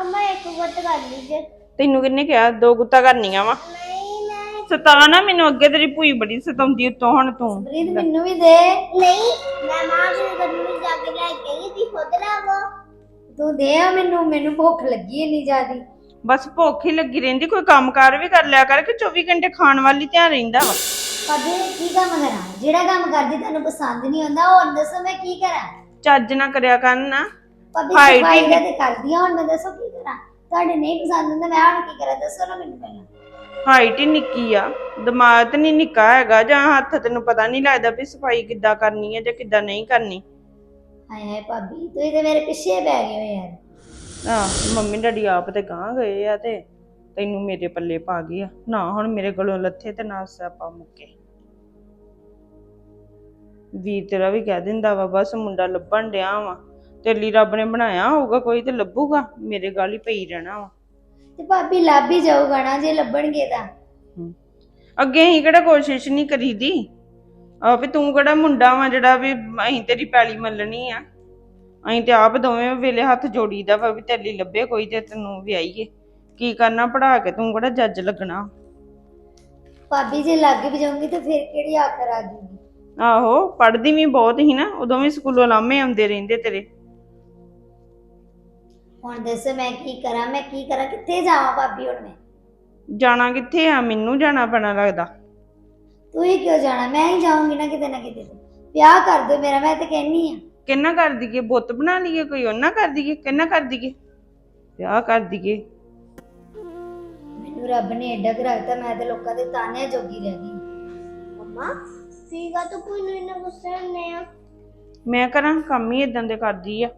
ਅਮਾ ਇੱਕ ਗੁੱਤ ਕਰ ਲੀਜੇ ਤੈਨੂੰ ਕਿੰਨੇ ਕਿਹਾ? ਦੋ ਗੁੱਤਾ ਕਰਨੀਆਂ ਵਾ। ਨਹੀਂ ਮੈਂ ਸਤਾ ਨਾ ਮੈਨੂੰ ਅੱਗੇ ਤੇਰੀ ਭੂਈ ਬੜੀ ਸਤਾਉਂਦੀ ਉੱਤੋਂ ਹੁਣ ਤੂੰ। ਪ੍ਰੀਤ ਮੈਨੂੰ ਵੀ ਦੇ। ਨਹੀਂ। ਮੈਂ ਮਾਂ ਜੀ ਨੂੰ ਜਾ ਕੇ ਲੈ ਕੇ ਆਈ ਤੀ ਖੁਦ ਲਾਵੋ ਤੂੰ ਦੇ ਆ ਮੈਨੂੰ ਮੈਨੂੰ ਭੁੱਖ ਲੱਗੀ ਇੰਨੀ ਜ਼ਿਆਦੀ। ਬਸ ਭੁੱਖ ਹੀ ਲੱਗੀ ਰਹਿੰਦੀ ਕੋਈ ਕੰਮਕਾਰ ਵੀ ਕਰ ਲਿਆ ਕਰ ਕਿ 24 ਘੰਟੇ ਖਾਣ ਵਾਲੀ ਧਿਆਨ ਰਹਿੰਦਾ ਵਾ। ਭਾਬੀ ਕੀ ਕੰਮ ਕਰਾਂ? ਜਿਹੜਾ ਕੰਮ ਕਰਦੀ ਤੁਹਾਨੂੰ ਪਸੰਦ ਨਹੀਂ ਆਉਂਦਾ ਹੋਰ ਦੱਸੋ ਮੈਂ ਕੀ ਕਰਾਂ? ਚੱਜ ਨਾ ਕਰਿਆ ਕਰ ਨਾ। ਭਾਬੀ ਹਾਈ ਸਫ਼ਾਈ ਦਾ ਤੇ ਕਰਦੀ ਆ ਹੁਣ ਮੈਂ ਦੱਸੋ ਕੀ ਕਰਾਂ? ਤੁਹਾਡੇ ਨਹੀਂ ਪਸੰਦ ਹੁੰਦਾ ਮੈਂ ਹੁਣ ਕੀ ਕਰਾਂ? ਦੱਸੋ ਨਾ ਮੈਨੂੰ ਪਹਿਲਾਂ। ਹਾਈਟ ਹੀ ਨਿੱਕੀ ਆ। ਦਿਮਾਗ ਤੇ ਨਹੀਂ ਨਿੱਕਾ ਹੈਗਾ ਜਾਂ ਹੱਥ ਤੈਨੂੰ ਪਤਾ ਨਹੀਂ ਲੱਗਦਾ ਵੀ ਸਫ਼ਾਈ ਕਿੱਦਾਂ ਕਰਨੀ ਹੈ ਜਾਂ ਕਿੱਦਾਂ ਨਹੀਂ ਕਰਨੀ। ਹਾਏ ਹਾਏ ਭਾਬੀ ਤੁਸੀਂ ਤੇ ਮੇਰੇ ਪਿੱਛੇ ਪੈ ਗਏ ਹੋ ਯਾਰ। ਆ ਮੰਮੀ ਡੈਡੀ ਆਪ ਤੇ ਗਾਂ ਗਏ ਆ ਤੇ ਤੈਨੂੰ ਮੇਰੇ ਪੱਲੇ ਪਾ ਗਏ ਆ। ਨਾ ਹੁਣ ਮੇਰੇ ਕੋਲੋਂ ਲੱਥੇ ਤੇ ਨਾ ਸਿਆਪਾ ਮੁੱਕੇ। ਵੀਰ ਤੇਰਾ ਵੀ ਕਹਿ ਦਿੰਦਾ ਵਾ ਬਸ ਮੁੰਡਾ ਲੱਭਣ ਡਿਆ ਵਾ। ਤੇਰੇ ਲਈ ਰੱਬ ਨੇ ਬਣਾਇਆ ਹੋਊਗਾ ਕੋਈ ਤੇ ਲੱਭੂਗਾ ਮੇਰੇ ਗਾਲ ਹੀ ਪਈ ਰਹਿਣਾ ਵਾ। ਤੇ ਭਾਬੀ ਲੱਭ ਹੀ ਜਾਊਗਾ ਨਾ ਜੇ ਲੱਭਣਗੇ ਤਾਂ। ਹਮ। ਅੱਗੇ ਅਸੀਂ ਕਿਹੜਾ ਕੋਸ਼ਿਸ਼ ਨਹੀਂ ਕਰੀਦੀ? ਆ ਵੀ ਤੂੰ ਕਿਹੜਾ ਮੁੰਡਾ ਵਾ ਜਿਹੜਾ ਵੀ ਅਸੀਂ ਤੇਰੀ ਪੈਲੀ ਮੱਲਣੀ ਆ। ਅਸੀਂ ਤੇ ਆਪ ਦੋਵੇਂ ਵੇਲੇ ਹੱਥ ਜੋੜੀਦਾ ਵਾ ਵੀ ਤੇਰੇ ਲੱਭੇ ਕੋਈ ਤੇ ਤੈਨੂੰ ਵਿਆਹੀਏ ਕੀ ਕਰਨਾ ਪੜਾ ਕੇ ਤੂੰ ਕਿਹੜਾ ਜੱਜ ਲੱਗਣਾ? ਭਾਬੀ ਜੇ ਲੱਗ ਵੀ ਜਾਊਂਗੀ ਤਾਂ ਫਿਰ ਕਿਹੜੀ ਆਖਰ ਆ ਜੂਗੀ? ਆਹੋ ਪੜਦੀ ਵੀ ਬਹੁਤ ਹੀ ਨਾ ਉਦੋਂ ਵੀ ਸਕੂਲੋਂ ਲਾਮੇ ਆਉਂਦੇ ਰਹਿੰਦੇ ਤੇਰੇ। ਹੁਣ ਦੱਸੋ ਮੈਂ ਕੀ ਕਰਾਂ ਮੈਂ ਕੀ ਕਰਾਂ ਕਿੱਥੇ ਜਾਵਾਂ ਭਾਬੀ ਹੁਣ ਮੈਂ? ਜਾਣਾ ਕਿੱਥੇ ਆ? ਮੈਨੂੰ ਜਾਣਾ ਪੈਣਾ ਲੱਗਦਾ। ਤੂੰ ਹੀ ਕਿਉਂ ਜਾਣਾ? ਮੈਂ ਹੀ ਜਾਊਂਗੀ ਨਾ ਕਿਤੇ ਨਾ ਕਿਤੇ। ਵਿਆਹ ਕਰ ਦਿਓ ਮੇਰਾ ਮੈਂ ਤੇ ਕਹਿਨੀ ਆ ਕਿੰਨਾ ਕਰ ਦਈਏ? ਬੁੱਤ ਬਣਾ ਲਈਏ ਕੋਈ? ਉਹਨਾਂ ਕਰ ਦਈਏ? ਕਿੰਨਾ ਕਰ ਦਈਏ? ਵਿਆਹ ਕਰ ਦਈਏ। ਮੈਨੂੰ ਰੱਬ ਨੇ ਐਡਾ ਕੁ ਰੱਖਤਾ ਮੈਂ ਤੇ ਲੋਕਾਂ ਦੇ ਤਾਨਿਆਂ ਜੋਗੀ ਰਹਿ ਗਈ। ਮਮਾ ਸੀਗਾ ਤਾਂ ਕੋਈ ਨੂੰ ਇੰਨਾ ਗੁੱਸੇ ਹੁੰਨੇ ਆ ਮੈਂ ਕਰਾਂ ਕੰਮ ਹੀ ਇਦਾਂ ਦੇ ਕਰਦੀ ਆ।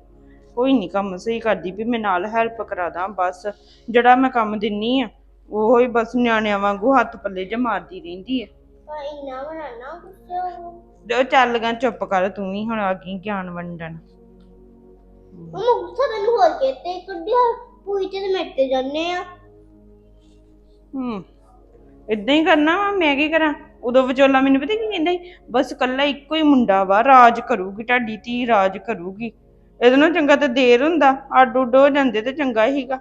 ਕੋਈ ਨਹੀਂ ਕੰਮ ਸਹੀ ਕਰਦੀ ਵੀ ਮੈਂ ਨਾਲ ਹੈਲਪ ਕਰਾ ਦਾਂ ਬਸ ਜਿਹੜਾ ਮੈਂ ਕੰਮ ਦਿੰਨੀ ਆ ਉਹੋ ਹੀ ਬਸ ਨਿਆਣਿਆਂ ਵਾਂਗੂ ਹੱਥ ਪੱਲੇ ਜ ਮਾਰਦੀ ਰਹਿੰਦੀ ਆ। ਪਰ ਇੰਨਾ ਬਣਾਣਾ ਗੁੱਸੇ ਹੋ। ਚੱਲ ਗਾ ਚੁੱਪ ਕਰ ਤੂੰ ਵੀ ਹੁਣ ਆ ਗਈ ਗਿਆਨ ਵੰਡਣ। ਮਮਾ ਗੁੱਸਾ ਤੈਨੂੰ ਹੋਰ ਕਿਤੇ ਕੱਢਿਆ ਪੂਈ ਤੇ ਤੇ ਮਿੱਟ ਜਾਂਦੇ ਆ। ਹੂੰ ਇਦਾਂ ਹੀ ਕਰਨਾ ਵਾ ਮੈਂ ਕੀ ਕਰਾਂ? ਉਦੋਂ ਵਿਚੋਲਾ ਮੈਨੂੰ ਪਤਾ ਕੀ ਕਹਿੰਦਾ ਸੀ? ਬਸ ਕੱਲਾ ਇੱਕੋ ਹੀ ਮੁੰਡਾ ਵਾ ਰਾਜ ਕਰੂਗੀ ਤੁਹਾਡੀ ਧੀ ਰਾਜ ਕਰੂਗੀ। ਇਹਦੇ ਨਾਲ ਚੰਗਾ ਤੇ ਦੇਰ ਹੁੰਦਾ ਅੱਡ ਉੱਡ ਹੋ ਜਾਂਦੇ ਤੇ ਚੰਗਾ ਹੀਗਾ।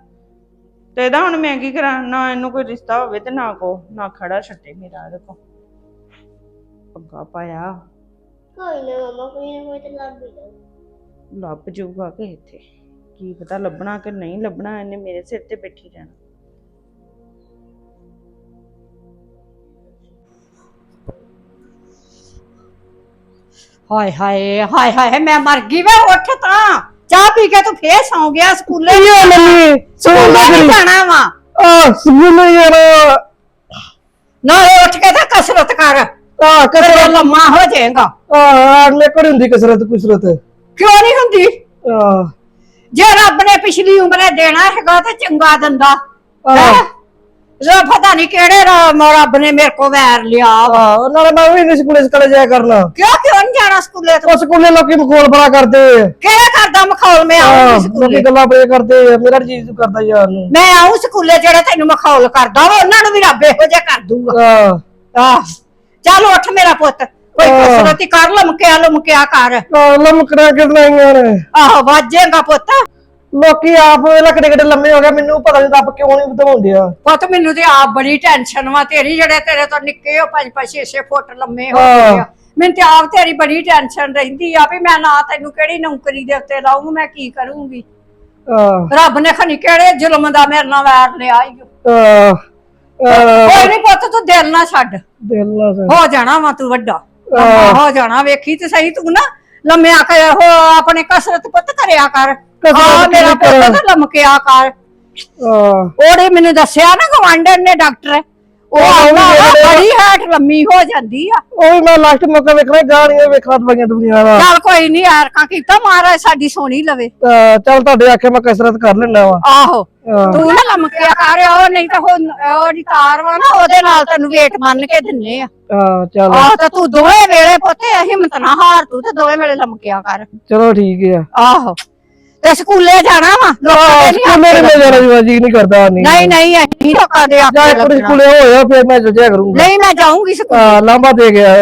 ਤੇ ਇਹਦਾ ਹੁਣ ਮੈਂ ਕੀ ਕਰਾਂ ਨਾ ਇਹਨੂੰ ਕੋਈ ਰਿਸ਼ਤਾ ਹੋਵੇ ਤੇ ਨਾ ਕੋ ਨਾ ਖੜਾ ਛੱਡੇ ਮੇਰਾ ਇਹਦੇ ਕੋ। ਪੱਗਾ ਪਾਇਆ। ਕੋਈ ਨਾ ਮਮਾ ਕੋਈ ਨਾ ਕੋਈ ਤੇ ਲੱਭ ਹੀ ਜਾਊ। ਲੱਭ ਜਾਊਗਾ ਕਿ ਇੱਥੇ। ਕੀ ਪਤਾ ਲੱਭਣਾ ਕਿ ਨਹੀਂ ਲੱਭਣਾ ਇਹਨੇ ਮੇਰੇ ਸਿਰ ਤੇ ਬੈਠੀ ਰਹਿਣਾ। ਹਾਏ ਹਾਏ ਹਾਏ ਹਾਏ ਮੈਂ ਮਰ ਗਈ ਵੇ ਉੱਠ ਤਾਂ। ਚਾਹ ਪੀ ਕੇ ਤੂੰ ਫੇਰ ਸੌਂ ਗਿਆ ਸਕੂਲੇ। ਮੰਮੀ? ਸਕੂਲੇ ਨਹੀਂ ਜਾਣਾ ਵਾ। ਆ ਸਕੂਲ ਯਾਰ। ਨਾ ਉੱਠ ਕੇ ਤਾਂ ਕਸਰਤ ਕਰ। ਆ ਕਸਰਤ। ਲੰਮਾ ਹੋ ਜਾਏਗਾ। ਆ ਮੇਰੇ ਕੋਲ ਹੁੰਦੀ ਕਸਰਤ ਕੁਸਰਤ। ਕਿਉਂ ਨਹੀਂ ਹੁੰਦੀ? ਆ। ਜੇ ਰੱਬ ਨੇ ਪਿਛਲੀ ਉਮਰੇ ਦੇਣਾ ਹੈਗਾ ਤੇ ਚੰਗਾ ਦਿੰਦਾ। ਜੋ ਪਤਾ ਨਹੀਂ ਕਿਹੜੇ ਰ- ਰੱਬ ਨੇ ਮੇਰੇ ਕੋ ਵੈਰ ਲਿਆ ਵਾ। ਨਾਲੇ ਮੈਂ ਵੀ ਇੰਗਲਿਸ਼ ਕਾਲਜ ਕਾਲਜ ਜਾਇਆ ਕਰਨਾ। ਕਿਉਂ ਕਿਉਂ ਨਹੀਂ ਜਾਣਾ ਸਕੂਲੇ ਤੂੰ? ਉਹ ਸਕੂਲੇ ਲੋਕੀ ਮਖੌਲ ਬੜਾ ਕਰਦੇ। ਆ ਕਿਹੜੇ ਕਰਦਾ ਮਖੌਲ? ਮੈਂ ਆਹ, ਆਉਂਗੀ ਲੋਕੀ ਸਕੂਲੇ। ਗੱਲਾਂ ਬੜੇ ਕਰਦੇ ਆ ਮੇਰਾ ਜੀ ਕਰਦਾ ਯਾਰ ਨੂੰ। ਮੈਂ ਆਉਂ ਸਕੂਲੇ ਜਿਹੜਾ ਤੈਨੂੰ ਮਖੌਲ ਕਰਦਾ ਵਾ ਉਹਨਾਂ ਨੂੰ ਵੀ ਰੱਬ ਇਹੋ ਜਿਹਾ ਕਰ ਦੂਗਾ। ਆ ਆਹ ਚੱਲ ਉੱਠ ਮੇਰਾ ਪੁੱਤ। ਕੋਈ ਆਹ। ਕਸਰਤ ਹੀ ਕਰ ਲਮਕਿਆ ਲਮਕਿਆ ਕਰ। ਆ ਲਮਕਣਾ ਕਿਦਾਂ ਯਾਰ ਆਹੋ ਵਾਜੇਗਾ ਪੁੱਤ। ਲੋਕੀ ਆਪ ਲਕੜੇ ਕੜੇ ਲੰਮੇ ਹੋ ਗਏ ਮੈਨੂੰ ਪਤਾ ਨਹੀਂ ਰੱਬ ਕਿਉਂ ਨਹੀਂ ਵਧਾਉਂਦੇ ਆ। ਪੁੱਤ ਮੈਨੂੰ ਤੇ ਆਪ ਬੜੀ ਟੈਨਸ਼ਨ ਵਾ ਤੇਰੀ ਜਿਹੜੇ ਤੇਰੇ ਤੋਂ ਨਿੱਕੇ ਹੋ ਪੰਜ ਪੰਜ ਛੇ ਛੇ ਫੁੱਟ ਲੰਮੇ ਹੋ ਆਹ। ਗਏ ਆ। ਮੈਨੂੰ ਤੇ ਆਪ ਤੇਰੀ ਬੜੀ ਟੈਨਸ਼ਨ ਰਹਿੰਦੀ ਆ ਵੀ ਮੈਂ ਨਾ ਤੈਨੂੰ ਕਿਹੜੀ ਨੌਕਰੀ ਦੇ ਉੱਤੇ ਲਾਉਂ ਮੈਂ ਕੀ ਕਰੂੰਗੀ। ਆ ਰੱਬ ਨੇ ਖਨੀ ਕਿਹੜੇ ਜ਼ੁਲਮ ਦਾ ਮੇਰੇ ਨਾਲ ਵੈਰ ਲਿਆ ਈ ਓ। ਕੋਈ ਨਹੀਂ ਪੁੱਤ ਤੂੰ ਦਿਲ ਨਾ ਛੱਡ। ਦਿਲ ਨਾ ਸੇ ਹੋ ਜਾਣਾ ਵਾ ਤੂੰ ਵੱਡਾ। ਲੰਮਾ ਹੋ ਜਾਣਾ ਵੇਖੀ ਤੇ ਸਹੀ ਤੂੰ ਨਾ। ਲੰਮਿਆ ਕਰ ਹੋ ਆਪਣੇ ਕਸਰਤ ਪੁੱਤ ਕਰਿਆ ਕਰ। ਆ ਮੇਰਾ ਕਿਵੇਂ ਕਰਾਂ? ਪੁੱਤ ਨਾ ਲਮਕਿਆ ਕਰ? ਆ ਉਹਦੇ ਮੈਨੂੰ ਦੱਸਿਆ ਨਾ ਗਵਾਂਢਣ ਨੇ ਡਾਕਟਰ? ਉਹ ਉਹ ਵੀ ਆਂਦਾ ਵਾ, ਜਿਹੜੇ- ਬੜੀ ਹਾਟ ਲੰਮੀ ਹੋ ਜਾਂਦੀ ਆ। ਉਹ ਵੀ ਮੈਂ ਲਾਸਟ ਮੌਕਾ ਵੇਖਣਾ ਗਾਣੀਆਂ ਵੇਖਣਾ ਦਵਾਈਆਂ ਦੁਨੀਆਂ ਦਾ ਚੱਲ ਕੋਈ ਨਹੀਂ ਯਾਰ ਕਾ ਕੀਤਾ ਮਹਾਰਾਜ ਸਾਡੀ ਸੋਹਣੀ ਲਵੇ। ਤਾਂ ਚੱਲ ਤੁਹਾਡੇ ਆਖੇ ਮੈਂ ਕਸਰਤ ਕਰ ਲੈਣਾ ਵਾ। ਆਹੋ ਹਾਂ। ਤੂੰ ਨਾ ਲਮਕਿਆ ਕਰ ਉਹ ਨਹੀਂ ਤਾਂ ਉਹ ਉਹਦੀ ਤਾਰ ਵਾ ਨਾ ਉਹਦੇ ਨਾਲ ਤੈਨੂੰ ਵੇਟ ਬੰਨ ਕੇ ਦਿੰਨੇ ਆ। ਆ ਚੱਲ। ਆਹ ਤਾਂ ਤੂੰ ਦੋਵੇਂ ਵੇਲੇ ਪੁੱਤੇ ਹਿੰਮਤ ਨਾ ਹਾਰ ਤੂੰ ਤੇ ਦੋਵੇਂ ਵੇਲੇ ਲਮਕਿਆ ਕਰ। ਚਲੋ ਠੀਕ ਆ। ਆਹੋ। ਤੇ ਸਕੂਲੇ ਜਾਣਾ ਵਾ। ਆਹ, ਸਕੂਲੇ ਨੀ ਮੈਂ ਜਾਣਾ ਜੀ ਜੀ ਨਹੀਂ ਕਰਦਾ ਨਹੀਂ ਨਹੀਂ ਨਹੀਂ ਅਸੀਂ ਲੋਕਾਂ ਦੇ ਜਾਂ ਵਾਰੀ ਲੱਗਣਾ ਸਕੂਲੇ ਹੋਇਆ ਫਿਰ ਮੈਂ ਚੱਲਿਆ ਕਰੂੰਗਾ। ਨਹੀਂ ਮੈਂ ਜਾਊਂਗੀ ਸਕੂਲ। ਲਾਂਬਾ ਦੇ ਗਿਆ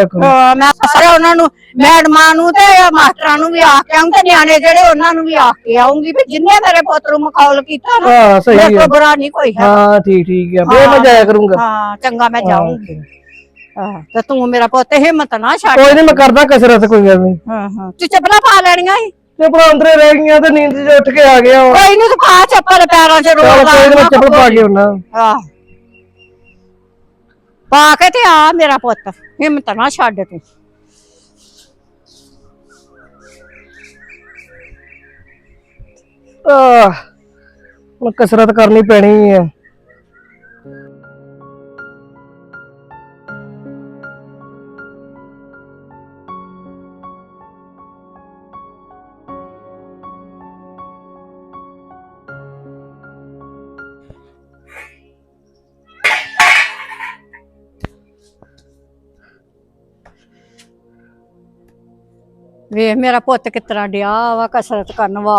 ਮੈਂ ਸਾਰੇ ਉਹਨਾਂ ਨੂੰ ਮੈਡਮਾਂ ਨੂੰ ਤੇ ਮਾਸਟਰਾਂ ਨੂੰ ਵੀ ਆਖ ਕੇ ਆਊਂ ਤੇ ਨਿਆਣੇ ਜਿਹੜੇ ਉਹਨਾਂ ਨੂੰ ਵੀ ਆਖ ਕੇ ਆਉਂਗੀ ਵੀ ਜਿੰਨੇ ਮੇਰੇ ਪੁੱਤ ਨੂੰ ਮਖੌਲ ਕੀਤਾ ਨਾ ਹਾਂ ਸਹੀ ਮੇਰੇ ਹੈ ਤੋਂ ਬੁਰਾ ਨਹੀਂ ਕੋਈ ਹੈ ਹਾਂ ਠੀਕ ਠੀਕ ਹੈ ਫਿਰ ਮੈਂ ਜਾਇਆ ਕਰੂੰਗਾ। ਹਾਂ ਚੰਗਾ ਮੈਂ ਜਾਊਂਗੀ। ਹਾਂ ਤੇ ਤੂੰ ਮੇਰਾ ਪੁੱਤ ਹਿੰਮਤ ਨਾ ਛੱਡ। ਕੋਈ ਨਹੀਂ ਮੈਂ ਕਰਦਾ ਕਸਰਤ ਕੋਈ ਗੱਲ ਨਹੀਂ ਹਾਂ ਹਾਂ। ਤੂੰ ਚੱਪਲਾਂ ਪਾ ਲੈਣੀਆਂ ਸੀ? ਤੇ ਆਪਣਾ ਅੰਦਰੇ ਰਹਿ ਗਈਆਂ ਤੇ ਨੀਂਦ 'ਚ ਉੱਠ ਕੇ ਆ ਗਿਆ ਵਾ। ਕੋਈ ਨਹੀਂ ਤੂੰ ਪਾ ਚੱਪਲ ਪੈਰਾਂ 'ਚ ਚਲ ਰੋਲ ਕੋਈ ਨੀ ਮੈਂ ਚੱਪਲ ਪਾ ਕੇ ਆਉਣਾ ਆਹ। ਪਾ ਕੇ ਤੇ ਆ ਮੇਰਾ ਪੁੱਤ। ਹਿੰਮਤ ਨਾ ਛੱਡ ਤੂੰ। ਆਹ ਹੁਣ ਕਸਰਤ ਕਰਨੀ ਪੈਣੀ ਹੈ ਵੇਖ ਮੇਰਾ ਪੁੱਤ ਕਿਤਰਾ ਡਿਆ ਵਾ, ਕਸਰਤ ਕਰਨ ਵਾ,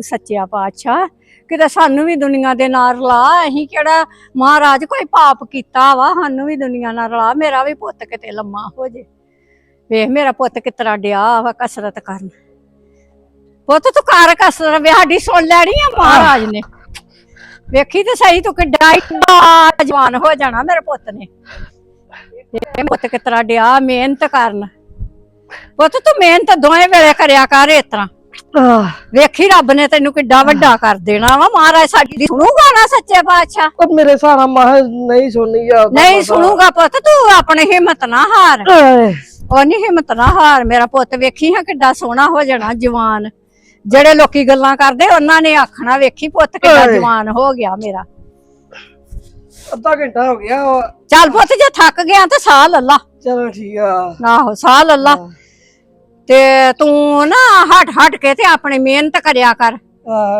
ਸੱਚਿਆ ਪਾਤਸ਼ਾਹ। ਕਿਤੇ ਸਾਨੂੰ ਵੀ ਦੁਨੀਆ ਦੇ ਨਾਲ ਰਲਾ, ਅਸੀਂ ਕਿਹੜਾ ਮਹਾਰਾਜ ਕੋਈ ਪਾਪ ਕੀਤਾ ਵਾ, ਸਾਨੂੰ ਵੀ ਦੁਨੀਆ ਨਾਲ ਰਲਾ, ਮੇਰਾ ਵੀ ਪੁੱਤ ਕਿਤੇ ਲੰਮਾ ਹੋ ਜੇ। ਵੇਖ ਮੇਰਾ ਪੁੱਤ ਕਿਤਰਾ ਡਿਆ ਵਾ ਕਸਰਤ ਕਰਨ। ਪੁੱਤ ਤੂੰ ਕਰ ਕਸਰਤ, ਵੇ ਸਾਡੀ ਸੁਣ ਲੈਣੀ ਆ ਮਹਾਰਾਜ ਨੇ। ਵੇਖੀ ਤੇ ਸਹੀ, ਤੂੰ ਕਿੱਡਾ ਹੀ ਜਵਾਨ ਹੋ ਜਾਣਾ ਮੇਰੇ ਪੁੱਤ ਨੇ। ਇਹ ਪੁੱਤ ਕਿਤਰਾ ਡਿਆ, ਮਿਹਨਤ ਕਰਨ। ਪੁੱਤ ਤੂੰ ਮਿਹਨਤ ਦੋਵੇਂ ਵੇਲੇ ਕਰਿਆ ਕਰ ਇਸ ਤਰ੍ਹਾਂ। ਆਹ। ਵੇਖੀ ਰੱਬ ਨੇ ਤੈਨੂੰ ਕਿੱਡਾ ਵੱਡਾ ਕਰ ਦੇਣਾ ਵਾ ਮਹਾਰਾਜ ਸਾਡੀ ਦੀ ਸੁਣੂਗਾ ਨਾ ਸੱਚੇ ਪਾਤਸ਼ਾਹ? ਉਹ ਮੇਰੇ ਸਾਰਾ ਮਾਹ ਨਹੀਂ ਸੁਣਨੀ ਆ। ਨਹੀਂ ਸੁਣੂਗਾ ਪੁੱਤ ਤੂੰ ਆਪਣੇ ਹਿੰਮਤ ਨਾ ਹਾਰ। ਉਹ ਨਹੀਂ ਹਿੰਮਤ ਨਾ ਹਾਰ ਮੇਰਾ ਪੁੱਤ ਵੇਖੀ ਹਾਂ ਕਿੱਡਾ ਸੋਹਣਾ ਹੋ ਜਾਣਾ ਜਵਾਨ। ਜਿਹੜੇ ਲੋਕੀ ਗੱਲਾਂ ਕਰਦੇ ਉਹਨਾਂ ਨੇ ਆਖਣਾ ਵੇਖੀ ਪੁੱਤ ਕਿੱਡਾ ਓਏ। ਜਵਾਨ ਹੋ ਗਿਆ ਮੇਰਾ। ਅੱਧਾ ਘੰਟਾ ਹੋ ਗਿਆ। ਵਾ। ਚੱਲ ਪੁੱਤ ਜੇ ਥੱਕ ਗਿਆ ਤਾਂ ਸਾਹ ਲੱਲਾ ਚਲੋ ਠੀਕ ਆ। ਆਹੋ ਸਾਹ ਲੱਲਾ ਤੇ ਤੂੰ ਨਾ ਹਟ ਹਟ ਕੇ ਤੇ ਆਪਣੇ ਮਿਹਨਤ ਕਰਿਆ ਕਰ।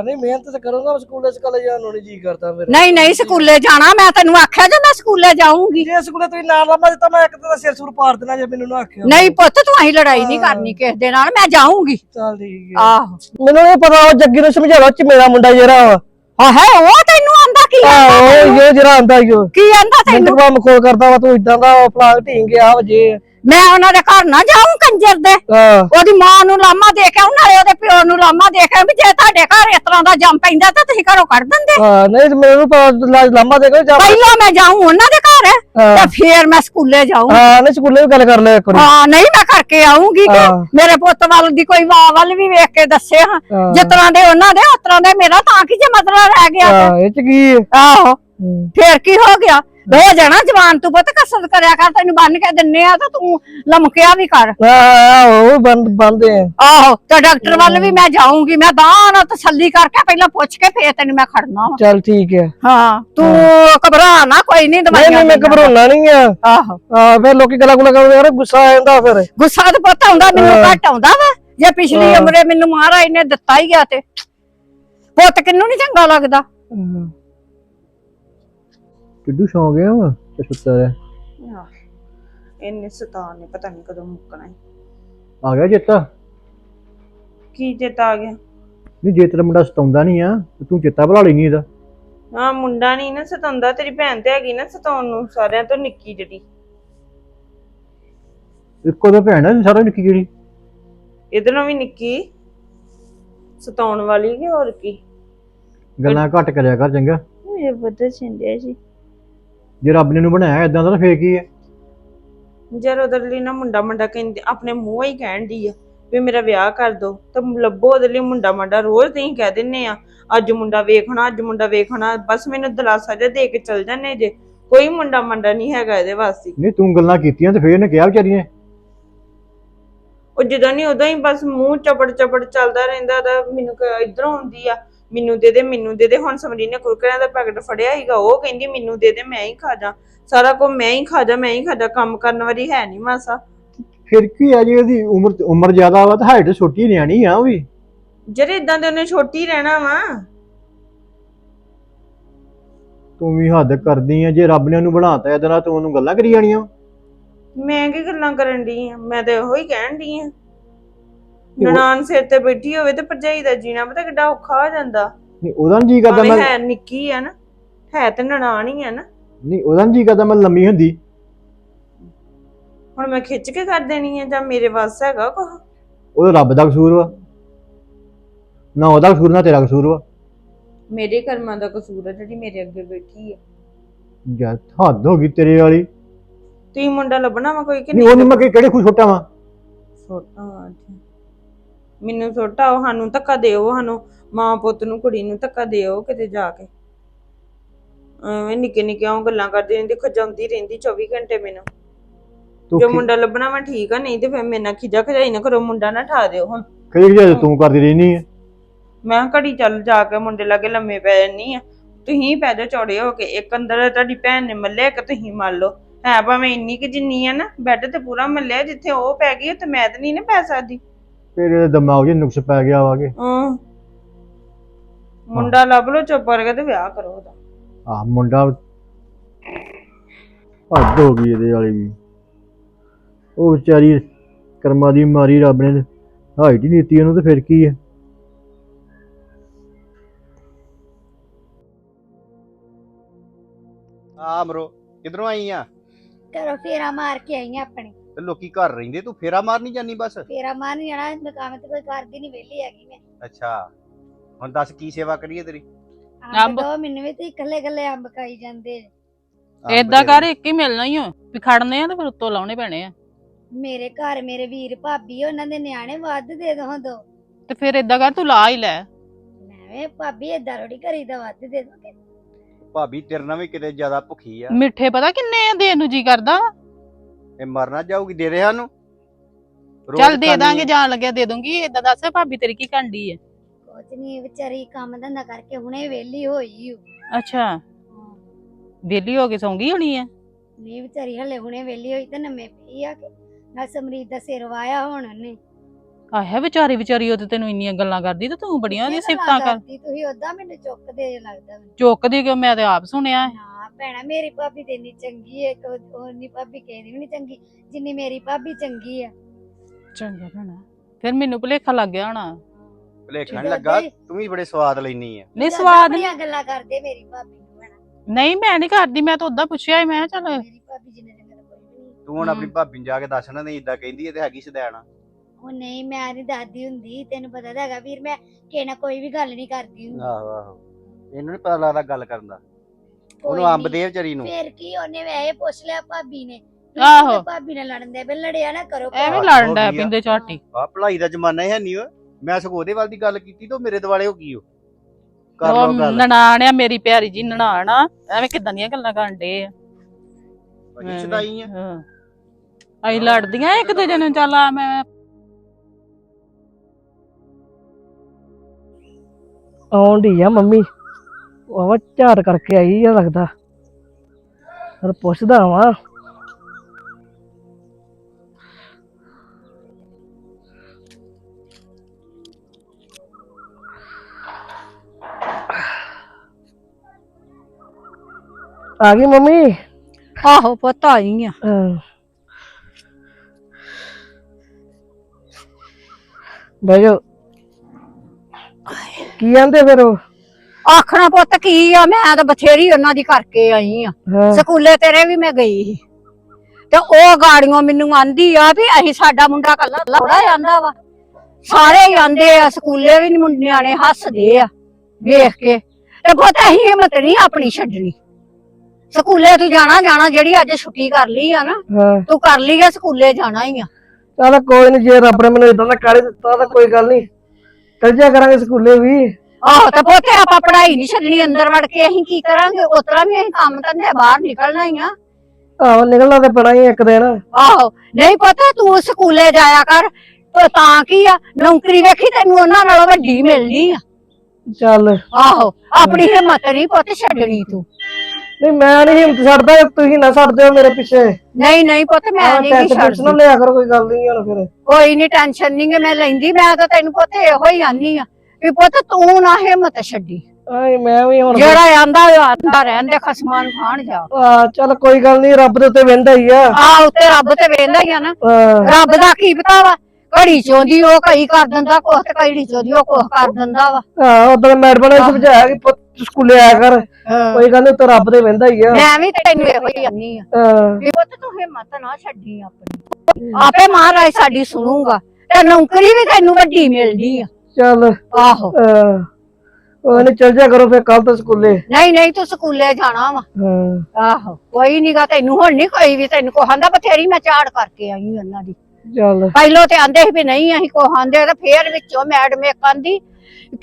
ਨਹੀਂ ਮਿਹਨਤ ਤੇ ਕਰੂੰਗਾ ਸਕੂਲੇ ਸਕਲੇ ਜਾਣ ਨੂੰ ਨੀ ਜੀ ਕਰਦਾ ਮੇਰੇ ਨਹੀਂ ਨਹੀਂ ਸਕੂਲੇ ਜਾਣਾ ਮੈਂ ਤੈਨੂੰ ਆਖਿਆ ਜੇ ਮੈਂ ਸਕੂਲੇ ਜਾਊਂਗੀ। ਜੇ ਸਕੂਲੇ ਤੁਸੀਂ ਨਾਲ ਲਾਮਾ ਦਿੱਤਾ ਮੈਂ ਇੱਕ ਤਾਂ ਸਿਰ ਸੁਰ ਪਾੜ ਦੇਣਾ ਜੇ ਮੈਨੂੰ ਨਾ ਆਖਿਆ ਨਹੀਂ ਪੁੱਤ ਤੂੰ ਅਹੀਂ ਲੜਾਈ ਨਹੀਂ ਕਰਨੀ ਕਿਸੇ ਦੇ ਨਾਲ ਮੈਂ ਜਾਊਂਗੀ। ਚੱਲ ਠੀਕ ਹੈ ਆਹੋ। ਮੈਨੂੰ ਇਹ ਪਤਾ ਉਹ ਜੱਗੀ ਨੂੰ ਸਮਝਾ ਲਓ ਚ ਮੇਰਾ ਮੁੰਡਾ ਜਿਹੜਾ ਵਾ। ਹੈ ਉਹ ਤੈਨੂੰ ਆਂਦਾ ਕੀ ਆਹੋ ਇਹ ਜਿਹੜਾ ਆਂਦਾ ਉਹ। ਕੀ ਆਂਦਾ ਤੈਨੂੰ? ਬਾਅਦ ਮਖੌਲ ਕਰਦਾ ਵਾ ਤੂੰ ਇਦਾਂ ਦਾ ਫਲਾਗ ਢੀਂਗ ਗਿਆ ਵਜੇ ਮੈਂ ਉਹਨਾਂ ਦੇ ਘਰ ਨਾ ਜਾਊਂ ਕੰਜਰ ਦੇ ਆ ਉਹਦੀ ਮਾਂ ਨੂੰ ਲਾਮਾ ਦੇ ਕੇ ਨਾਲੇ ਉਹਦੇ ਪਿਓ ਨੂੰ ਲਾਮਾ ਦੇ ਕੇ ਆਊਂ ਵੀ ਜੇ ਤੁਹਾਡੇ ਘਰ ਇਸ ਤਰ੍ਹਾਂ ਦਾ ਜੰਮ ਪੈਂਦਾ ਤਾਂ ਤੁਸੀਂ ਘਰੋਂ ਕੱਢ ਦਿੰਦੇ ਹਾਂ ਨਹੀਂ ਤੇ ਮੈਨੂੰ ਪਤਾ ਲਾਮਾ ਦੇ ਕੇ ਜਾ ਪਹਿਲਾਂ ਮੈਂ ਜਾਊਂ ਉਹਨਾਂ ਦੇ ਘਰ ਹਾਂ। ਤੇ ਫੇਰ ਮੈਂ ਸਕੂਲੇ ਜਾਊਂ ਹਾਂ ਨਹੀਂ ਸਕੂਲੇ ਵੀ ਗੱਲ ਕਰ ਲੈ ਇੱਕ ਵਾਰੀ ਹਾਂ ਨਹੀਂ ਮੈਂ ਕਰਕੇ ਆਉਂਗੀ ਕਿ ਹਾਂ। ਮੇਰੇ ਪੁੱਤ ਵੱਲ ਦੀ ਕੋਈ ਮਾਂ ਵੱਲ ਵੀ ਵੇਖ ਕੇ ਦੱਸੇ ਹਾਂ ਹਾਂ। ਜਿਸ ਤਰ੍ਹਾਂ ਦੇ ਉਹਨਾਂ ਦੇ ਉਸ ਤਰ੍ਹਾਂ ਦੇ ਮੇਰਾ ਤਾਂ ਕੀ ਜੇ ਮਤਲਬ ਰਹਿ ਗਿਆ ਤੇ। ਹਾਂ ਇਹ ਚ ਕੀ ਹੈ? ਆਹੋ ਹੂੰ। ਫੇਰ ਕੀ ਹੋ ਗਿਆ ਦੋ ਜਾਣਾ ਜਵਾਨ ਤੂੰ ਪੁੱਤ ਕਸਰਤ ਕਰਿਆ ਕਰ ਤੈਨੂੰ ਬੰਨ ਕੇ ਦਿੰਨੇ ਆ ਤਾਂ ਤੂੰ ਲਮਕਿਆ ਵੀ ਕਰ। ਹਾਂ ਉਹ ਬੰਦ ਬੰਦੇ ਆ। ਆਹੋ ਤੇ ਡਾਕਟਰ ਵੱਲ ਵੀ ਮੈਂ ਜਾਊਂਗੀ ਮੈਂ ਦਾਂ ਨਾਲ ਤਸੱਲੀ ਕਰਕੇ ਪਹਿਲਾਂ ਪੁੱਛ ਕੇ ਫੇਰ ਤੈਨੂੰ ਮੈਂ ਖੜਨਾ ਵਾ। ਚੱਲ ਠੀਕ ਹੈ ਹਾਂ ਤੂੰ ਘਬਰਾ ਨਾ ਕੋਈ ਨਹੀਂ ਨਹੀਂ ਦਵਾਈਆਂ ਨਹੀਂ ਮੈਂ ਦੇਣਾ। ਘਬਰਾਉਣਾ ਨਹੀਂ ਆ। ਆਹੋ। ਫਿਰ ਲੋਕੀ ਗੱਲਾਂ ਗੁੱਲਾਂ ਕਰਦੇ ਯਾਰ ਗੁੱਸਾ ਆ ਜਾਂਦਾ ਫਿਰ। ਗੁੱਸਾ ਤਾਂ ਪੁੱਤ ਆਉਂਦਾ ਮੈਨੂੰ। ਘੱਟ ਆਉਂਦਾ ਵਾ। ਜੇ ਪਿਛਲੀ। ਉਮਰੇ ਮੈਨੂੰ ਮਹਾਰਾਜ ਨੇ ਦਿੱਤਾ ਹੀ ਆ ਤੇ। ਪੁੱਤ ਕਿੰਨੂੰ ਨਹੀਂ ਚੰਗਾ ਲੱਗਦਾ। ਕਿੱਡੂ ਸੌਂ ਗਿਆ ਵਾ ਤੇ ਸੁੱਤਾ ਰਿਹਾ। ਇੰਨੇ ਸਤਾਨ ਨੇ ਪਤਾ ਨਹੀਂ ਕਦੋਂ ਮੁੱਕਣਾ ਹੈ ਆ ਗਿਆ ਚੇਤਾ? ਕੀ ਚੇਤਾ ਆ ਗਿਆ? ਨਹੀਂ ਜੇ ਤੇਰਾ ਮੁੰਡਾ ਸਤਾਉਂਦਾ ਨਹੀਂ ਆ ਤੇ ਤੂੰ ਚੇਤਾ ਭੁਲਾ ਲੈਣੀ ਇਹਦਾ। ਹਾਂ ਮੁੰਡਾ ਨਹੀਂ ਨਾ ਸਤਾਉਂਦਾ ਤੇਰੀ ਭੈਣ ਤੇ ਹੈਗੀ ਨਾ ਸਤਾਉਣ ਨੂੰ ਸਾਰਿਆਂ ਤੋਂ ਨਿੱਕੀ ਜਿਹੜੀ। ਇੱਕੋ ਤਾਂ ਭੈਣ ਆ ਸਾਰਾ ਨਿੱਕੀ ਜਿਹੜੀ। ਇਹਦੇ ਨਾਲੋਂ ਵੀ ਨਿੱਕੀ? ਸਤਾਉਣ ਵਾਲੀ ਕਿ ਹੋਰ ਕੀ? ਗੱਲਾਂ ਘੱਟ ਕਰਿਆ ਕਰ ਚੰਗਾ। ਮੇਰੇ ਪਤਾ ਛਿੰਦਿਆ ਜੀ। ਜੇ ਰੱਬ ਨੇ ਨੂੰ ਬਣਾਇਆ ਇਦਾਂ ਦਾ ਤਾਂ ਫੇਰ ਕੀ ਹੈ? ਜਰ ਉਹਦੇ ਲਈ ਨਾ ਮੁੰਡਾ ਮੁੰਡਾ ਕਹਿੰਦੇ ਆਪਣੇ ਮੂੰਹ ਹੀ ਕਹਿਣ ਦੀ ਆ ਵੀ ਮੇਰਾ ਵਿਆਹ ਕਰ ਦੋ ਤਾਂ ਲੱਭੋ ਉਹਦੇ ਲਈ ਮੁੰਡਾ ਮੁੰਡਾ ਰੋਜ਼ ਨਹੀਂ ਕਹਿ ਦਿੰਨੇ ਆ ਅੱਜ ਮੁੰਡਾ ਵੇਖਣਾ ਅੱਜ ਮੁੰਡਾ ਵੇਖਣਾ ਬਸ ਮੈਨੂੰ ਦਲਾਸਾ ਜਿਹਾ ਦੇ ਕੇ ਚਲ ਜਾਂਦੇ ਜੇ ਕੋਈ ਮੁੰਡਾ ਮੰਡਾ ਨਹੀਂ ਹੈਗਾ ਇਹਦੇ ਵਾਸਤੇ। ਨਹੀਂ ਤੂੰ ਗੱਲਾਂ ਕੀਤੀਆਂ ਤੇ ਫੇਰ ਇਹਨੇ ਕਿਹਾ ਵਿਚਾਰੀ ਨੇ ਉਹ ਜਦੋਂ ਨਹੀਂ ਉਦੋਂ ਹੀ ਬਸ ਮੂੰਹ ਚਪੜ ਚਪੜ ਚੱਲਦਾ ਰਹਿੰਦਾ ਤਾਂ ਮੈਨੂੰ ਕ- ਇੱਧਰੋਂ ਆਉਂਦੀ ਆ ਮੈਨੂੰ ਦੇ ਦੇ ਮੈਨੂੰ ਦੇ ਦੇ। ਹੁਣ ਸਮਰੀ ਨੇ ਕੁਰਕਰਿਆਂ ਦਾ ਪੈਕਟ ਫੜਿਆ ਸੀਗਾ ਉਹ ਕਹਿੰਦੀ ਮੈਨੂੰ ਦੇ ਦੇ ਮੈਂ ਹੀ ਖਾ ਜਾ। ਸਾਰਾ ਕੁਝ ਮੈਂ ਹੀ ਖਾ ਜਾ ਮੈਂ ਹੀ ਖਾ ਜਾ ਕੰਮ ਕਰਨ ਵਾਲੀ ਹੈ ਨਹੀਂ ਮਾਸਾ। ਫਿਰ ਕੀ ਆ ਜੀ ਉਹਦੀ ਉਮਰ ਉਮਰ ਜ਼ਿਆਦਾ ਵਾ ਤੇ ਹਾਈਟ ਛੋਟੀ ਨਿਆਣੀ ਆ ਉਹ ਵੀ। ਜਿਹੜੇ ਇਦਾਂ ਦੇ ਉਹਨੇ ਛੋਟੀ ਰਹਿਣਾ ਵਾ। ਤੂੰ ਵੀ ਹੱਦ ਕਰਦੀ ਆ ਜੇ ਰੱਬ ਨੇ ਉਹਨੂੰ ਬਣਾਤਾ ਇਹਦੇ ਨਾਲ ਤੂੰ ਉਹਨੂੰ ਗੱਲਾਂ ਕਰੀ ਜਾਣੀਆਂ। ਮੈਂ ਕੀ ਗੱਲਾਂ ਕਰਨ ਦੀ ਆ? ਮੈਂ ਤੇ ਉਹੀ ਕਹਿਣ ਦੀ ਆ। ਨਨਾਣ ਸਿਰ ਤੇ ਬੈਠੀ ਹੋਵੇ ਤੇ ਭਰਜਾਈ ਦਾ ਜੀਣਾ ਪਤਾ ਕਿੱਡਾ ਔਖਾ ਹੋ ਜਾਂਦਾ। ਨਹੀਂ ਉਹਦਾ ਜੀ ਕਰਦਾ ਭਾਵੇਂ ਮੈਂ ਹੈ ਨਿੱਕੀ ਆ ਨਾ ਹੈ ਤੇ ਨਨਾਣ ਹੀ ਆ ਨਾ। ਨਹੀਂ ਉਹਦਾ ਜੀ ਕਰਦਾ ਮੈਂ ਲੰਮੀ ਹੁੰਦੀ। ਹੁਣ ਮੈਂ ਖਿੱਚ ਕੇ ਕਰ ਦੇਣੀ ਆ ਜਾਂ ਮੇਰੇ ਵੱਸ ਹੈਗਾ ਕੁਛ? ਉਹ ਰੱਬ ਦਾ ਕਸੂਰ ਵਾ। ਨਾ ਉਹਦਾ ਕਸੂਰ ਨਾ ਤੇਰਾ ਕਸੂਰ ਵਾ। ਮੇਰੇ ਕਰਮਾਂ ਦਾ ਕਸੂਰ ਆ ਜਿਹੜੀ ਮੇਰੇ ਅੱਗੇ ਬੈਠੀ ਆ। ਯਾਰ ਹੱਦ ਹੋ ਗਈ ਤੇਰੇ ਵਾਲੀ। ਤੁਸੀਂ ਮੁੰਡਾ ਲੱਭਣਾ ਵਾ ਕੋਈ ਕਿ ਨਹੀਂ ਉਹਨੂੰ ਮੈਂ ਕਿ- ਕਿਹੜੇ ਖੁਸ਼ ਛੋਟਾ ਵਾ? ਛੋਟਾ ਵਾ ਅੱਛਾ। ਮੈਨੂੰ ਛੋਟਾ ਉਹ ਸਾਨੂੰ ਧੱਕਾ ਦਿਓ ਸਾਨੂੰ ਮਾਂ ਪੁੱਤ ਨੂੰ ਕੁੜੀ ਨੂੰ ਧੱਕਾ ਦਿਓ ਕਿਤੇ ਜਾ ਕੇ। ਐਵੇਂ ਨਿੱਕੇ ਨਿੱਕੇ ਉਹ ਗੱਲਾਂ ਕਰਦੀ ਰਹਿੰਦੀ ਖਜਾਉਂਦੀ ਰਹਿੰਦੀ 24 ਘੰਟੇ ਮੈਨੂੰ। ਤੂੰ ਜੋ ਮੁੰਡਾ ਲੱਭਣਾ ਵਾ ਠੀਕ ਆ ਨਹੀਂ ਤੇ ਫਿਰ ਮੇਰੇ ਨਾਲ ਖਿਜਾ ਖਜਾਈ ਨਾ ਕਰੋ ਮੁੰਡਾ ਨਾ ਠਾ ਦਿਓ ਹੁਣ। ਕਿਹੜੀ ਜੇ ਤੂੰ ਕਰਦੀ ਰਹਿਨੀ ਹੈ ਮੈਂ ਕਿਹਾ ਘੜੀ ਚੱਲ ਜਾ ਕੇ ਮੁੰਡੇ ਲਾਗੇ ਲੰਮੇ ਪੈ ਜੰਨੀ ਆ। ਤੁਸੀਂ ਪੈ ਜਾਓ ਚੌੜੇ ਹੋ ਕੇ ਇੱਕ ਅੰਦਰ ਤੁਹਾਡੀ ਭੈਣ ਨੇ ਮੱਲਿਆ ਇੱਕ ਤੁਸੀਂ ਮੰਨ ਲਓ। ਹੈ ਭਾਵੇਂ ਇੰਨੀ ਕਿ ਜਿੰਨੀ ਆ ਨਾ ਬੈੱਡ ਤੇ ਪੂਰਾ ਮੱਲਿਆ ਜਿੱਥੇ ਉਹ ਪੈ ਗਈ ਤੇ ਮੈਂ ਤਾਂ ਨਹੀਂ ਨਾ ਪੈ ਸਕਦੀ। ਫਿਰ ਇਹਦੇ ਦਿਮਾਗ 'ਚ ਨੁਕਸ ਪੈ ਗਿਆ ਵਾਗੇ ਹਾਂ। ਮੁੰਡਾ ਲੱਭ ਲਓ ਚੁੱਪ ਕਰਕੇ ਤੇ ਵਿਆਹ ਕਰੋ ਉਹਦਾ। ਆ ਮੁੰਡਾ ਹੱਦ ਹੋ ਗਈ ਇਹਦੇ ਵਾਲੀ ਵੀ। ਉਹ ਵਿਚਾਰੀ ਕਰਮਾਂ ਦੀ ਮਾਰੀ ਰੱਬ ਨੇ ਹਾਈਟ ਹੀ ਨਹੀਂ ਦਿੱਤੀ ਉਹਨੂੰ ਤੇ ਫਿਰ ਕੀ ਹੈ ਆ ਅਮਰੋ ਕਿਧਰੋਂ ਆਈ ਆ? ਘਰੋਂ ਫੇਰਾ ਮਾਰ ਕੇ ਆਈ ਆਂ ਆਪਣੇ। ਤੇ ਲੋਕੀ ਘਰ ਰਹਿੰਦੇ ਤੂੰ ਫੇਰਾ ਮਾਰਨੀ ਜਾਨੀ ਬਸ? ਫੇਰਾ ਮਾਰ ਨਹੀਂ ਜਾਣਾ ਦੁਕਾਨ ਤੇ ਕੋਈ ਕਰਦੀ ਨਹੀਂ ਵਿਹਲੀ ਹੈਗੀ ਮੈਂ। ਅੱਛਾ ਹੁਣ ਦੱਸ ਕੀ ਸੇਵਾ ਕਰੀਏ ਤੇਰੀ? ਅੰਬ ਅੰਬ। ਦੋ ਮੈਨੂੰ ਵੀ ਤੇ ਇਕੱਲੇ ਇਕੱਲੇ ਅੰਬ ਖਾਈ ਜਾਂਦੇ ਏਦਾਂ ਦੇ ਕਰ ਇੱਕ ਹੀ ਮਿਲਣਾ ਹੀ ਹੋ ਵੀ ਖੜਨੇ ਆ ਤੇ ਫਿਰ ਉੱਤੋਂ ਲਾਉਣੇ ਪੈਣੇ ਆ। ਮੇਰੇ ਘਰ ਮੇਰੇ ਵੀਰ ਭਾਬੀ ਉਹਨਾਂ ਦੇ ਨਿਆਣੇ ਵੱਧ ਦੇ ਦੋ ਦੋ। ਤੇ ਫਿਰ ਏਦਾਂ ਕਰ ਤੂੰ ਲਾ ਹੀ ਲੈ। ਮੈਂ ਭਾਬੀ ਏਦਾਂ ਰੋੜੀ ਕਰੀਦਾ ਵੱਧ ਦੇ ਦੋ ਭਾਬੀ ਤੇਰੇ ਨਾਲ ਵੀ ਕਿਤੇ ਜ਼ਿਆਦਾ ਭੁੱਖੀ ਆ। ਮਿੱਠੇ ਪਤਾ ਕਿੰਨੇ ਆ ਦੇਣ ਨੂੰ ਜੀ ਕਰਦਾ ਵਾ। ਇਹ ਮਰਨਾ ਜਾਊਗੀ ਦੇ ਦੇ ਸਾਨੂੰ। ਰੋਜ਼ ਚੱਲ ਦੇ ਖਾਣੀ ਦਾਂਗੇ। ਜਾਣ ਲੱਗਿਆ ਦੇ ਦੂੰਗੀ ਏਦਾਂ ਦੱਸ ਭਾਬੀ ਤੇਰੀ ਕੀ ਕਰਦੀ ਹੈ ਕੁਝ ਨਹੀਂ ਵਿਚਾਰੀ ਕੰਮ ਧੰਦਾ ਕਰਕੇ ਹੁਣੇ ਵਿਹਲੀ ਹੋਈ ਓ। ਅੱਛਾ। ਵਿਹਲੀ ਹੋ ਕੇ ਸੌਂਗੀ ਹੋਣੀ ਆ ਨਹੀਂ ਵਿਚਾਰੀ ਹਲੇ ਹੁਣੇ ਵਿਹਲੀ ਹੋਈ ਤੇ ਨਵੇਂ ਪਈ ਆ ਕੇ। ਨਾਲ ਸਮਰੀਤ ਦਾ ਸਿਰ ਵਾਇਆ ਹੁਣ ਉਹਨੇ। ਆਹੇ ਵਿਚਾਰੀ ਵਿਚਾਰੀ ਉਹ ਤੇ ਤੈਨੂੰ ਇੰਨੀਆਂ ਗੱਲਾਂ ਕਰਦੀ ਤੇ ਤੂੰ ਬੜੀਆਂ ਉਹਦੀਆਂ ਸਿਫਤਾਂ ਗੱਲਾਂ ਕਰ। ਕਰਦੀ, ਤੁਸੀਂ ਓਦਾਂ ਮੈਨੂੰ ਚੁੱਕਦੇ ਜੇ ਲੱਗਦਾ ਮੈਨੂੰ। ਚੁੱਕਦੀ ਕਿਉਂ? ਮੈਂ ਤੇ ਆਪ ਸੁਣਿਆ। ਹੈ। ਨਾ ਭੈਣਾ ਮੇਰੀ ਭਾਬੀ ਤੇ ਇੰਨੀ ਚੰਗੀ ਹੈ ਉਹਨੀ ਭਾਬੀ ਕਿਹਦੀ ਵੀ ਨਹੀਂ ਚੰਗੀ ਜਿੰਨੀ ਮੇਰੀ ਭਾਬੀ ਚੰਗੀ ਆ। ਚੰਗਾ ਭੈਣਾ ਫਿਰ ਮੈਨੂੰ ਭੁਲੇਖਾ ਲੱਗ ਗਿਆ ਹੋਣਾ। ਭੁਲੇਖਾ ਨੀ ਲੱਗਾ ਤੂੰ ਵੀ ਬੜੇ ਸਵਾਦ ਲੈਣੀ ਆ। ਨਹੀਂ ਸਵਾਦ ਆਪਣੀਆਂ ਗੱਲਾਂ ਕਰਦੇ ਮੇਰੀ ਭਾਬੀ ਨੂੰ ਭੈਣਾ। ਨਹੀਂ ਮੈਂ ਨਹੀਂ ਕਰਦੀ ਮੈਂ ਤਾਂ ਉਦਾਂ ਪੁੱਛਿਆ ਸੀ, ਮੈਂ ਕਿਹਾ ਚੱਲ। ਮੇਰੀ ਭਾਬੀ ਜਿੰਨੇ ਦੇ ਮੇਰਾ ਕੋਈ ਵੀ ਨਹੀਂ ਤੂੰ ਹੁਣ। ਆਪਣੀ ਭਾਬੀ ਨੂੰ ਜਾ ਕੇ ਦੱਸਣਾ ਨਹੀਂ ਇਦਾਂ ਕਹਿੰਦੀ ਇਹ ਤੇ ਹੈਗੀ ਸਦੈਣਾ। ਉਹ ਨਹੀਂ ਮੈਂ ਨਹੀਂ ਦੱਸਦੀ ਹੁੰਦੀ ਤੈਨੂੰ ਪਤਾ ਤਾਂ ਹੈਗਾ ਵੀਰ ਮੈਂ ਕਿਸੇ ਨਾਲ ਕੋਈ ਵੀ ਗੱਲ ਨਹੀਂ ਕਰਦੀ ਹੁੰਦੀ। ਆਹੋ ਆਹੋ। ਇਹਨੂੰ ਨੀ ਪਤਾ ਲੱਗਦਾ ਗੱਲ ਕਰਨ ਦਾ। ਕੋਈ ਉਹਨੂੰ ਅੰਬ ਨੀ। ਦੇ ਵਿਚਾਰੀ ਨੂੰ। ਫੇਰ ਕੀ ਉਹਨੇ ਵੈਸੇ ਪੁੱਛ ਲਿਆ ਭਾਬੀ ਨੇ। ਆਹੋ। ਤੂੰ ਭਾਬੀ ਨਾਲ ਲੜਨ ਦੇ ਬੇ ਲੜਿਆ ਨਾ ਕਰੋ ਐਵੇਂ ਹੋ ਲੜਨ ਆ। ਪਿੰਦੇ ਝਾਟੀ। ਆ ਭਲਾਈ ਦਾ ਜ਼ਮਾਨਾ ਹੀ ਹੈ ਨਹੀਂ ਓ ਮੈਂ ਸਗੋਂ ਉਹਦੇ ਵੱਲ ਦੀ ਗੱਲ ਕੀਤੀ ਤੇ ਉਹ ਮੇਰੇ ਦਿਵਾਲੇ ਹੋ ਗਈ ਓ। ਕਰ ਉਹ ਲਓ ਗੱਲ। ਨਨਾਣ ਆ ਮੇਰੀ ਪਿਆਰੀ ਜੀ ਨਨਾਣ ਆ। ਐਵੇਂ ਕਿਦਾਂ ਦੀਆਂ ਗੱਲਾਂ ਕਰਨ ਡੇ ਆ। ਹਾਂ। ਅਸੀਂ ਲੜਦੀਆਂ ਇੱਕ ਦੂਜੇ ਨੂੰ ਚੱਲ ਆ ਮੈਂ। ਆਉਣ ਡਈ ਆ ਮੰਮੀ। ਵਾਵਾ ਝਾੜ ਕਰਕੇ ਆਈ ਆ ਲੱਗਦਾ। ਪਰ ਪੁੱਛਦਾ ਵਾਂ। ਆ ਗਈ ਮੰਮੀ? ਆਹੋ ਪੁੱਤ ਆਈ ਆ। ਹਾਂ। ਬਹਿ ਜਾਓ। ਕੀ ਆਂਦੇ ਫਿਰ ਉਹ? ਆਖਣਾ ਪੁੱਤ ਕੀ ਆ? ਮੈਂ ਤਾਂ ਬਥੇਰੀ ਉਹਨਾਂ ਦੀ ਕਰਕੇ ਆਈ ਆ। ਸਕੂਲੇ ਤੇਰੇ ਵੀ ਮੈਂ ਗਈ ਸੀ। ਤੇ ਉਹ ਗਾੜੀਆਂ ਮੈਨੂੰ ਆਂਦੀ ਆ ਵੀ ਅਸੀਂ ਸਾਡਾ ਮੁੰਡਾ ਕੱਲਾ ਲੜਾ ਜਾਂਦਾ ਵਾ। ਸਾਰੇ ਹੀ ਆਂਦੇ ਆ ਸਕੂਲੇ ਵੀ ਨੀ ਮੁੰਡਿਆਂ ਨੇ ਹੱਸਦੇ ਆ ਵੇਖ ਕੇ। ਤੇ ਪੁੱਤ ਅਸੀਂ ਹਿੰਮਤ ਨਹੀਂ ਆਪਣੀ ਛੱਡਣੀ। ਸਕੂਲੇ ਤੂੰ ਜਾਣਾ ਜਾਣਾ ਜਿਹੜੀ ਅੱਜ ਛੁੱਟੀ ਕਰ ਲਈ ਆ ਨਾ ਤੂੰ ਕਰ ਲਈ ਆ ਸਕੂਲੇ ਜਾਣਾ ਹੀ ਆ। ਚੱਲ ਕੋਈ ਨਹੀਂ ਜੇ ਰੱਬ ਨੇ ਮੈਨੂੰ ਇਦਾਂ ਦਾ ਕਾੜੇ ਦਿੱਤਾ ਤਾਂ ਕੋਈ ਗੱਲ ਨਹੀਂ ਚੱਲ ਜਾ ਕਰਾਂਗੇ ਸਕੂਲੇ ਵੀ। ਆਹੋ ਤੇ ਪੁੱਤ ਆਪਾਂ ਪੜ੍ਹਾਈ ਨਹੀਂ ਛੱਡਣੀ ਅੰਦਰ ਵੜ ਕੇ ਅਸੀਂ ਕੀ ਕਰਾਂਗੇ? ਉਤਰਾ ਵੀ ਅਸੀਂ ਕੰਮ ਧੰਦੇ ਬਾਹਰ ਨਿਕਲਣਾ ਹੀ ਆ। ਆਹੋ ਨਿਕਲਣਾ ਤੇ ਪੈਣਾ ਹੀ ਇੱਕ ਦਿਨ। ਆਹੋ ਨਹੀਂ ਪਤਾ ਤੂੰ ਸਕੂਲੇ ਜਾਇਆ ਕਰ ਤੇ ਤਾਂ ਕੀ ਆ? ਨੌਕਰੀ ਵੇਖੀ ਤੈਨੂੰ ਉਹਨਾਂ ਨਾਲੋਂ ਵੱਡੀ ਮਿਲਣੀ ਆ। ਚੱਲ। ਆਹੋ ਆਪਣੀ ਹਿੰਮਤ ਨਹੀਂ ਪੁੱਤ ਛੱਡਣੀ ਤੂੰ। ਨਹੀਂ ਮੈਂ ਨਹੀਂ ਹਿੰਮਤ ਛੱਡਦਾ ਤੁਸੀਂ ਨਾ ਛੱਡ ਦਿਓ ਮੇਰੇ ਪਿੱਛੇ। ਨਹੀਂ ਨਹੀਂ ਪੁੱਤ ਮੈਂ ਨਹੀਂ ਟੈਨਸ਼ਨ ਟੈਨਸ਼ਨ ਨਾ ਛੱਡਦੀ। ਲਿਆ ਕਰੋ ਕੋਈ ਗੱਲ ਨਹੀਂ ਹੁਣ ਫਿਰ। ਕੋਈ ਨਹੀਂ ਟੈਨਸ਼ਨ ਨਹੀਂ ਗੇ ਮੈਂ ਲੈਂਦੀ ਮੈਂ ਤਾਂ ਤੈਨੂੰ ਪੁੱਤ ਇਹੋ ਹੀ ਆਨੀ ਆ। ਵੀ ਪੁੱਤ ਤੂੰ ਨਾ ਹਿੰਮਤ ਛੱਡੀ। ਆਏ ਮੈਂ ਵੀ ਹੁਣ ਜਿਹੜਾ ਆਂਦਾ ਉਹ ਆਂਦਾ ਰਹਿਣ ਦੇ ਖਸਮਾਂ ਨੂੰ ਖਾਣ ਜਾ। ਆ ਚੱਲ ਕੋਈ ਗੱਲ ਨਹੀਂ ਰੱਬ ਦੇ ਉੱਤੇ ਵੰਦਾ ਹੀ ਆ। ਆ ਉੱਤੇ ਰੱਬ ਤੇ ਵੇਂਦਾ ਹੀ ਆ ਨਾ। ਆਹ, ਰੱਬ ਦਾ ਕੀ ਪਤਾ ਵਾ ਘੜੀ ਚੋਂਦੀ ਉਹ ਕਈ ਕਰ ਦਿੰਦਾ ਕੁਛ ਤੇ ਘੜੀ ਚੋਂਦੀ ਉਹ ਕੁਛ ਕਰ ਦਿੰਦਾ ਵਾ। ਹਾਂ ਉਦੋਂ ਮੈਡਮ ਨੇ ਸਮਝਾਇਆ ਕਿ ਪੁੱਤ ਤੂੰ ਸਕੂਲੇ ਆਇਆ ਕਰ। ਕੋਈ ਗੱਲ ਨੀ ਤੂੰ ਰੱਬ ਦੇ ਵੰਦਾ ਹੀ ਆ। ਮੈਂ ਵੀ ਤੈਨੂੰ ਇਹੋ ਹੀ ਆਨੀ ਆ ਹਾਂ, ਵੀ ਪੁੱਤ ਤੂੰ ਹਿੰਮਤ ਨਾ ਛੱਡੀ ਆਪਣੀ। ਆਪੇ ਮਹਾਰਾਜ ਸਾਡੀ ਸੁਣੂਗਾ ਤੇ ਨੌਕਰੀ ਵੀ ਤੈਨੂੰ ਵੱਡੀ ਮਿਲਦੀ ਆ। ਚੱਲ ਆਹੋ। ਹਾਂ, ਉਹਨੇ ਚੱਲ ਜਾ ਕਰੋ ਫਿਰ ਕੱਲ ਤੋਂ ਸਕੂਲੇ। ਨਹੀਂ ਨਹੀਂ ਤੂੰ ਸਕੂਲੇ ਜਾਣਾ ਵਾ। ਹਾਂ। ਆਹੋ ਕੋਈ ਨੀਗਾ ਤੈਨੂੰ ਹੁਣ ਨਹੀਂ ਕੋਈ ਵੀ ਤੈਨੂੰ ਕੋਹਾਂਦਾ ਬਥੇਰੀ ਮੈਂ ਝਾੜ ਕਰਕੇ ਆਈ ਉਹਨਾਂ ਦੀ। ਚੱਲ। ਪਹਿਲੋਂ ਤੇ ਆਂਦੇ ਸੀ ਵੀ ਨਹੀਂ ਅਸੀਂ ਕੋਹਾਂਦੇ ਤੇ ਫੇਰ ਵਿੱਚੋਂ ਮੈਡਮ ਇੱਕ ਆਂਦੀ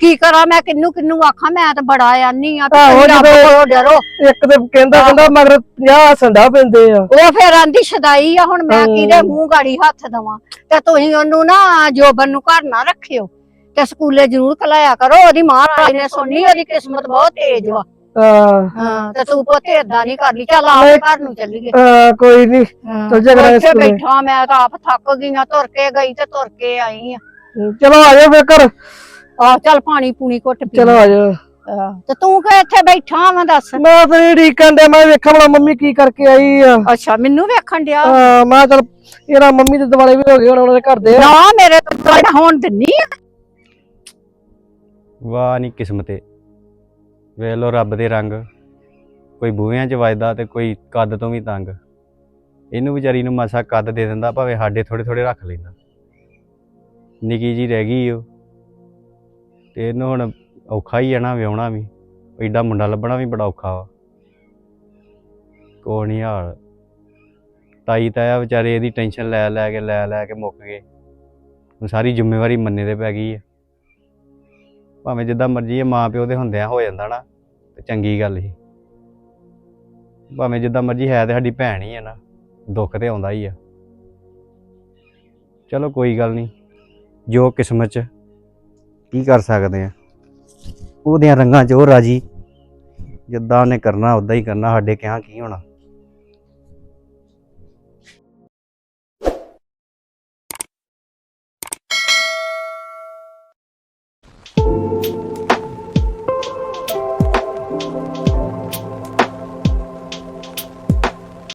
ਕੀ ਕਰਾਂ ਮੈਂ ਕਿੰਨੂੰ ਕਿੰਨੂੰ ਆਖਾਂ ਮੈਂ ਤਾਂ ਬੜਾ ਆਨੀ ਆ ਆਹੋ, ਜਦੋਂ- ਕੋਲੋਂ ਡਰੋ। ਇੱਕ ਤੇ ਕਹਿੰਦਾ ਕਹਿੰਦਾ ਮਗਰ 50 ਸੰਡਾ ਪੈਂਦੇ ਆ। ਉਹ ਫੇਰ ਆਂਦੀ ਸ਼ਦਾਈ ਆ ਹੁਣ ਮੈਂ ਹਮ। ਕਿਹਦੇ ਮੂੰਹ ਗਾੜੀ ਹੱਥ ਦਵਾਂ? ਤੇ ਤੁਸੀਂ ਉਹਨੂੰ ਨਾ ਜੋਬਨ ਨੂੰ ਘਰ ਨਾ ਰੱਖਿਓ। ਤੇ ਸਕੂਲੇ ਜ਼ਰੂਰ ਕਲਾਇਆ ਕਰੋ ਉਹਦੀ ਮਹਾਰਾਜ ਨੇ ਸੁਣਨੀ ਉਹਦੀ ਕਿਸਮਤ ਬਹੁਤ ਤੇਜ਼ ਵਾ। ਹਾਂ। ਹਾਂ ਤੇ ਤੂੰ ਪੁੱਤ ਏਦਾਂ ਨਹੀਂ ਕਰਨੀ ਚੱਲ ਆਪ। ਘਰ ਨੂੰ ਚੱਲੀਏ। ਹਾਂ, ਕੋਈ ਨਹੀਂ ਚੱਲ ਜਾ ਕਰਾਂਗੇ ਇੱਥੇ ਸਕੂਲੇ। ਬੈਠਾ ਮੈਂ ਤਾਂ ਆਪ ਥੱਕ ਗਈ ਆ ਤੁਰ ਕੇ ਗਈ ਤੇ ਤੁਰ ਕੇ ਆਈ ਆ। ਚਲੋ ਆ ਜਾਓ ਫਿਰ ਘਰ। ਆ ਚੱਲ ਪਾਣੀ ਪੂਣੀ ਘੁੱਟ ਪੀ। ਚਲੋ ਆ ਜਾਓ। ਆਹ, ਤੇ ਤੂੰ ਕਿ ਇੱਥੇ ਬੈਠਾ ਵਾ ਦੱਸ? ਮੈਂ ਤਾਂ ਡੀਕਨ ਦੇ ਮੈਂ ਵੇਖਾਂ ਭਲਾ ਮੰਮੀ ਕੀ ਕਰਕੇ ਆਈ ਆ। ਅੱਛਾ ਮੈਨੂੰ ਵੇਖਣ ਡਿਆ? ਹਾਂ, ਮੈਂ ਚੱਲ ਇਹਦਾ ਮੰਮੀ ਦੇ ਦਿਵਾਲੇ ਵੀ ਹੋ ਗਏ ਹੁਣ ਉਹਨਾਂ ਦੇ ਘਰ ਦੇ ਨਾ ਮੇਰੇ ਤੋਂ ਬੜਾ ਹੋਣ ਦਿੰਨੀ ਆ। ਵਾਹ ਨਹੀਂ ਕਿਸਮਤੇ। ਵੇਖ ਲੋ ਰੱਬ ਦੇ ਰੰਗ। ਕੋਈ ਬੂਹਿਆਂ 'ਚ ਵੱਜਦਾ ਤੇ ਕੋਈ ਕੱਦ ਤੋਂ ਵੀ ਤੰਗ। ਇਹਨੂੰ ਵਿਚਾਰੀ ਨੂੰ ਮਾਸਾ ਕੱਦ ਦੇ ਦਿੰਦਾ, ਭਾਵੇਂ ਸਾਡੇ ਥੋੜੇ ਥੋੜੇ ਰੱਖ ਲੈਂਦਾ। ਨਿੱਕੀ ਜੀ ਰਹਿ ਗਈ ਉਹ। ਤੇ ਇਹਨੂੰ ਹੁਣ ਔਖਾ ਹੀ ਆ ਨਾ ਵਿਆਹੁਣਾ ਵੀ। ਐਡਾ ਮੁੰਡਾ ਲੱਭਣਾ ਵੀ ਬੜਾ ਔਖਾ ਵਾ। ਕੋਈ ਨਹੀਂ ਹਾਲ। ਤਾਈ ਤਾਇਆ ਵਿਚਾਰੇ ਇਹਦੀ ਟੈਨਸ਼ਨ ਲੈ ਲੈ ਕੇ, ਲੈ ਲੈ ਕੇ ਮੁੱਕ ਗਏ। ਹੁਣ ਸਾਰੀ ਜ਼ਿੰਮੇਵਾਰੀ ਮੰਨੇ ਤੇ ਪੈ ਗਈ ਹੈ ਭਾਵੇਂ ਜਿੱਦਾਂ ਮਰਜ਼ੀ ਇਹ ਮਾਂ ਪਿਓ ਦੇ ਹੁੰਦਿਆਂ ਹੋ ਜਾਂਦਾ ਨਾ, ਤੇ ਚੰਗੀ ਗੱਲ ਸੀ ਭਾਵੇਂ ਜਿੱਦਾਂ ਮਰਜ਼ੀ ਹੈ ਤੇ ਸਾਡੀ ਭੈਣ ਹੀ ਹੈ ਨਾ, ਦੁੱਖ ਤੇ ਆਉਂਦਾ ਹੀ ਆ। ਚਲੋ ਕੋਈ ਗੱਲ ਨਹੀਂ, ਜੋ ਕਿਸਮਤ ਚ ਕੀ ਕਰ ਸਕਦੇ ਆ। ਉਹਦੀਆਂ ਰੰਗਾਂ 'ਚ ਉਹ ਰਾਜੀ, ਜਿੱਦਾਂ ਉਹਨੇ ਕਰਨਾ ਉਦਾਂ ਹੀ ਕਰਨਾ, ਸਾਡੇ ਕਿਹਾ ਕੀ ਹੋਣਾ।